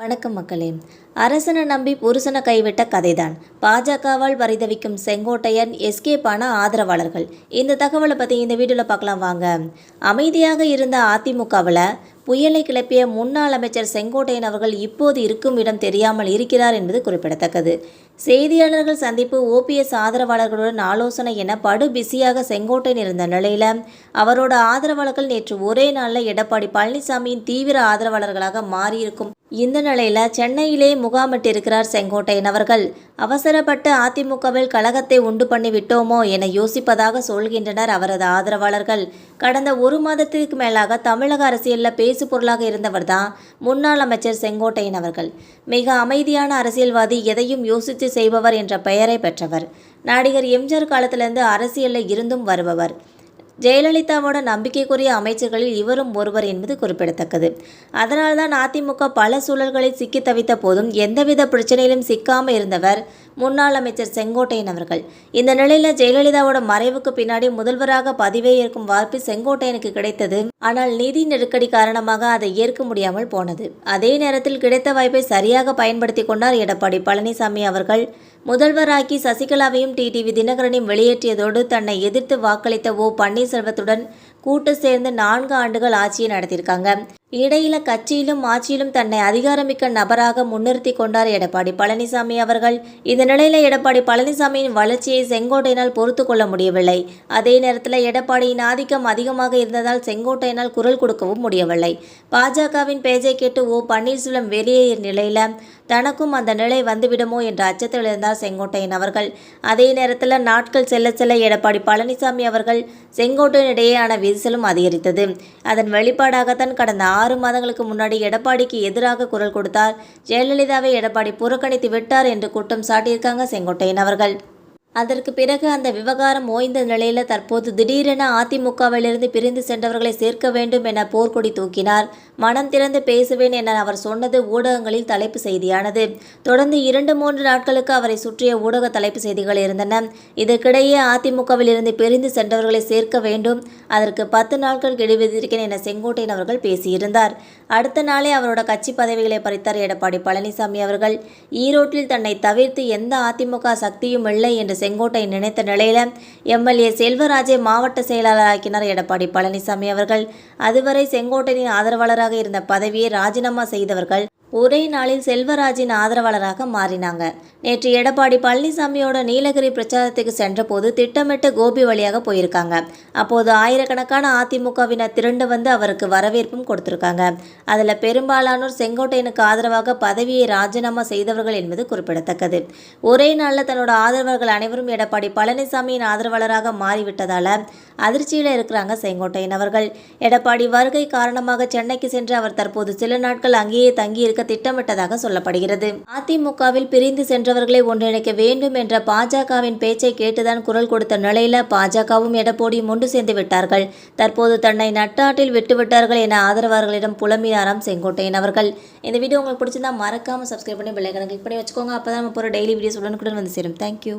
வணக்கம் மக்களே. அரசனை நம்பி புருஷனை கைவிட்ட கதைதான். பாஜகவால் பரிதவிக்கும் செங்கோட்டையன் எஸ்கேப்பான ஆதரவாளர்கள். இந்த தகவலை பற்றி இந்த வீடியோவில் பார்க்கலாம் வாங்க. அமைதியாக இருந்த அதிமுகவில் புயலை கிளப்பிய முன்னாள் அமைச்சர் செங்கோட்டையன் அவர்கள் இப்போது இருக்கும் இடம் தெரியாமல் இருக்கிறார் என்பது குறிப்பிடத்தக்கது. செய்தியாளர்கள் சந்திப்பு ஓபிஎஸ் ஆதரவாளர்களுடன் ஆலோசனை என படு பிஸியாக செங்கோட்டையன் இருந்த நிலையில் அவரோட ஆதரவாளர்கள் நேற்று ஒரே நாளில் எடப்பாடி பழனிசாமியின் தீவிர ஆதரவாளர்களாக மாறியிருக்கும் இந்த நிலையில் சென்னையிலே முகாமிட்டிருக்கிறார் செங்கோட்டையன் அவர்கள். அவசரப்பட்டு அதிமுகவில் கழகத்தை உண்டு பண்ணி விட்டோமோ என யோசிப்பதாக சொல்கின்றனர் அவரது ஆதரவாளர்கள். கடந்த ஒரு மாதத்திற்கு மேலாக தமிழக அரசியலில் பேசு பொருளாக இருந்தவர் தான் முன்னாள் அமைச்சர் செங்கோட்டையன் அவர்கள். மிக அமைதியான அரசியல்வாதி எதையும் யோசித்து செய்பவர் என்ற பெயரை பெற்றவர். நடிகர் எம்ஜிஆர் காலத்திலிருந்து அரசியலில் இருந்தும் வருபவர். ஜெயலலிதாவோட நம்பிக்கைக்குரிய அமைச்சர்களில் இவரும் ஒருவர் என்பது குறிப்பிடத்தக்கது. அதனால்தான் அதிமுக பல சூழல்களில் சிக்கி தவித்த போதும் எந்தவித பிரச்சனையிலும் சிக்காமல் இருந்தவர் முன்னாள் அமைச்சர் செங்கோட்டையன் அவர்கள். இந்த நிலையில் ஜெயலலிதாவோட மறைவுக்கு பின்னாடி முதல்வராக பதவியே ஏற்கும் வாய்ப்பு செங்கோட்டையனுக்கு கிடைத்தது. ஆனால் நிதி நெருக்கடி காரணமாக அதை ஏற்க முடியாமல் போனது. அதே நேரத்தில் கிடைத்த வாய்ப்பை சரியாக பயன்படுத்தி கொண்டார் எடப்பாடி பழனிசாமி அவர்கள். முதல்வராக்கி சசிகலாவையும் டிடிவி தினகரனையும் வெளியேற்றியதோடு தன்னை எதிர்த்து வாக்களித்த ஓ பன்னீர்செல்வத்துடன் கூட்டு சேர்ந்து நான்கு ஆண்டுகள் ஆட்சியை நடத்தியிருக்காங்க. இடையில கட்சியிலும் ஆட்சியிலும் தன்னை அதிகாரமிக்க நபராக முன்னிறுத்தி கொண்டார் எடப்பாடி பழனிசாமி அவர்கள். இந்த நிலையில எடப்பாடி பழனிசாமியின் வளர்ச்சியை செங்கோட்டையினால் பொறுத்து கொள்ள முடியவில்லை. அதே நேரத்தில் எடப்பாடியின் ஆதிக்கம் அதிகமாக இருந்ததால் செங்கோட்டையினால் குரல் கொடுக்கவும் முடியவில்லை. பாஜகவின் பேச்சை கேட்டு ஓ பன்னீர்செல்வம் வெளியேறிய நிலையில தனக்கும் அந்த நிலை வந்துவிடுமோ என்ற அச்சத்தில் இருந்தார் செங்கோட்டையன் அவர்கள். அதே நேரத்தில் நாட்கள் செல்ல செல்ல எடப்பாடி பழனிசாமி அவர்கள் செங்கோட்டையனிடையேயான விரிசலும் அதிகரித்தது. அதன் வெளிப்பாடாகத்தான் கடந்த ஆறு மாதங்களுக்கு முன்னாடி எடப்பாடிக்கு எதிராக குரல் கொடுத்தார். ஜெயலலிதாவை எடப்பாடி புறக்கணித்து விட்டார் என்று குற்றம் சாட்டியிருக்காங்க செங்கோட்டையன் அவர்கள். அதற்கு பிறகு அந்த விவகாரம் ஓய்ந்த நிலையில் தற்போது திடீரென அதிமுகவிலிருந்து பிரிந்து சென்றவர்களை சேர்க்க வேண்டும் என போர்க்கொடி தூக்கினார். மனம் திறந்து பேசுவேன் என அவர் சொன்னது ஊடகங்களில் தலைப்பு செய்தியானது. தொடர்ந்து இரண்டு மூன்று நாட்களுக்கு அவரை சுற்றிய ஊடக தலைப்பு செய்திகள் இருந்தன. இதற்கிடையே அதிமுகவில் இருந்து பிரிந்து சென்றவர்களை சேர்க்க வேண்டும் அதற்கு பத்து நாட்கள் கெடுவித்திருக்கேன் என செங்கோட்டையன் அவர்கள் பேசியிருந்தார். அடுத்த நாளே அவரோட கட்சி பதவிகளை பறித்தார் எடப்பாடி பழனிசாமி அவர்கள். ஈரோட்டில் தன்னை தவிர்த்து எந்த அதிமுக சக்தியும் இல்லை என்று செங்கோட்டை நினைத்த நிலையில எம்எல்ஏ செல்வராஜை மாவட்ட செயலாளராக்கினார் எடப்பாடி பழனிசாமி அவர்கள். அதுவரை செங்கோட்டையின் ஆதரவாளராக இருந்த பதவியை ராஜினாமா செய்தவர்கள் ஒரே நாளில் செல்வராஜின் ஆதரவாளராக மாறினாங்க. நேற்று எடப்பாடி பழனிசாமியோட நீலகிரி பிரச்சாரத்துக்கு சென்றபோது திட்டமிட்டு கோபி வழியாக போயிருக்காங்க. அப்போது ஆயிரக்கணக்கான அதிமுகவினர் திரண்டு வந்து அவருக்கு வரவேற்பும் கொடுத்திருக்காங்க. அதில் பெரும்பாலானோர் செங்கோட்டையனுக்கு ஆதரவாக பதவியை ராஜினாமா செய்தவர்கள் என்பது குறிப்பிடத்தக்கது. ஒரே நாளில் தன்னோட ஆதரவர்கள் அனைவரும் எடப்பாடி பழனிசாமியின் ஆதரவாளராக மாறிவிட்டதால் அதிர்ச்சியில் இருக்கிறாங்க செங்கோட்டையன் அவர்கள். எடப்பாடி வருகை காரணமாக சென்னைக்கு சென்று அவர் தற்போது சில நாட்கள் அங்கேயே தங்கியிருக்க திட்டமிட்டதாக சொல்லப்படுகிறது. அதிமுகவில் பிரிந்து சென்றவர்களை ஒன்றிணைக்க வேண்டும் என்ற பாஜகவின் பேச்சை கேட்டுதான் குரல் கொடுத்த நிலையில பாஜகவும் எடப்பாடியும் ஒன்று சேர்ந்து விட்டார்கள். தற்போது தன்னை நட்டாட்டில் விட்டுவிட்டார்கள் என ஆதரவாளர்களிடம் புலம்பினாராம் செங்கோட்டையன் அவர்கள். இந்த வீடியோ உங்களுக்கு பிடிச்சிருந்தா மறக்காம சப்ஸ்கிரைப் பண்ணி பெல்லைக்கனை கிளிக் பண்ணி வச்சுக்கோங்க. அப்பதான் நம்ம போகிற டெய்லி வீடியோஸ் உடனுக்குடன் வந்து சேரும். தேங்க்யூ